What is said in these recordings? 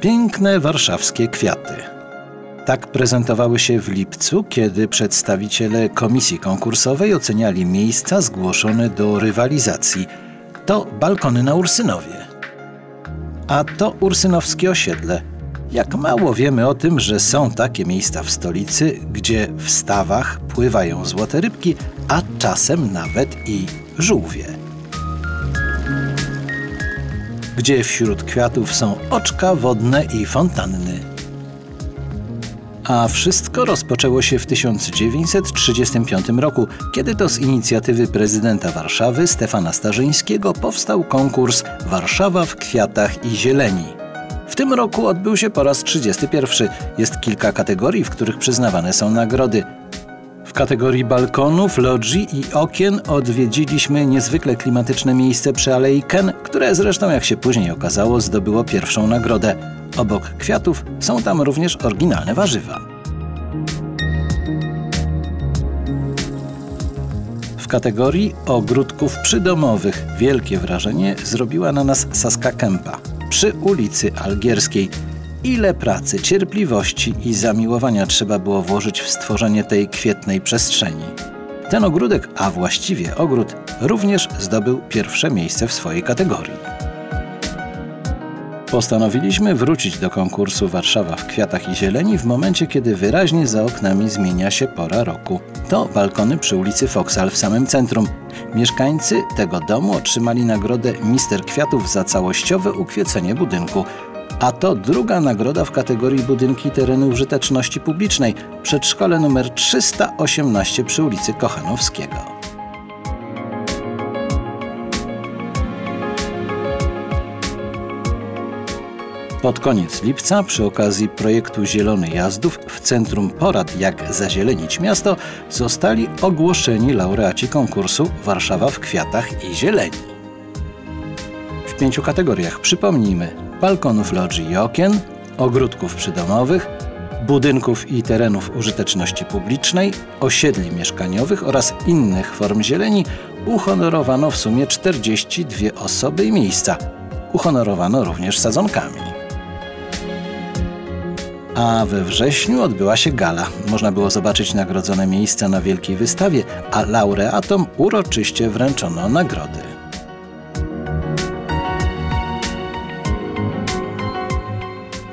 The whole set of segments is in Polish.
Piękne warszawskie kwiaty. Tak prezentowały się w lipcu, kiedy przedstawiciele komisji konkursowej oceniali miejsca zgłoszone do rywalizacji. To balkony na Ursynowie. A to ursynowskie osiedle. Jak mało wiemy o tym, że są takie miejsca w stolicy, gdzie w stawach pływają złote rybki, a czasem nawet i żółwie. Gdzie wśród kwiatów są oczka wodne i fontanny. A wszystko rozpoczęło się w 1935 roku, kiedy to z inicjatywy prezydenta Warszawy Stefana Starzyńskiego powstał konkurs Warszawa w kwiatach i zieleni. W tym roku odbył się po raz 31. Jest kilka kategorii, w których przyznawane są nagrody. Kategorii balkonów, lodzi i okien odwiedziliśmy niezwykle klimatyczne miejsce przy Alei Ken, które zresztą, jak się później okazało, zdobyło pierwszą nagrodę. Obok kwiatów są tam również oryginalne warzywa. W kategorii ogródków przydomowych wielkie wrażenie zrobiła na nas Saska Kępa przy ulicy Algierskiej. Ile pracy, cierpliwości i zamiłowania trzeba było włożyć w stworzenie tej kwietnej przestrzeni. Ten ogródek, a właściwie ogród, również zdobył pierwsze miejsce w swojej kategorii. Postanowiliśmy wrócić do konkursu Warszawa w kwiatach i zieleni w momencie, kiedy wyraźnie za oknami zmienia się pora roku. To balkony przy ulicy Foksal w samym centrum. Mieszkańcy tego domu otrzymali nagrodę Mister Kwiatów za całościowe ukwiecenie budynku. A to druga nagroda w kategorii budynki terenu użyteczności publicznej przedszkole numer 318 przy ulicy Kochanowskiego. Pod koniec lipca, przy okazji projektu Zielony Jazdów, w Centrum Porad Jak Zazielenić Miasto zostali ogłoszeni laureaci konkursu Warszawa w kwiatach i zieleni. W pięciu kategoriach przypomnijmy balkonów lodży i okien, ogródków przydomowych, budynków i terenów użyteczności publicznej, osiedli mieszkaniowych oraz innych form zieleni uhonorowano w sumie 42 osoby i miejsca. Uhonorowano również sadzonkami. A we wrześniu odbyła się gala. Można było zobaczyć nagrodzone miejsca na wielkiej wystawie, a laureatom uroczyście wręczono nagrody.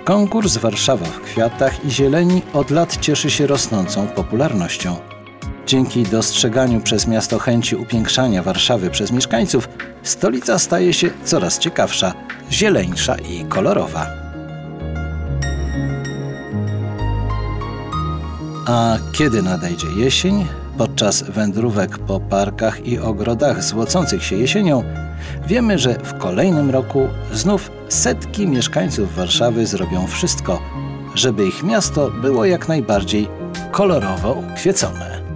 Konkurs Warszawa w kwiatach i zieleni od lat cieszy się rosnącą popularnością. Dzięki dostrzeganiu przez miasto chęci upiększania Warszawy przez mieszkańców, stolica staje się coraz ciekawsza, zieleńsza i kolorowa. A kiedy nadejdzie jesień, podczas wędrówek po parkach i ogrodach złocących się jesienią, wiemy, że w kolejnym roku znów setki mieszkańców Warszawy zrobią wszystko, żeby ich miasto było jak najbardziej kolorowo ukwiecone.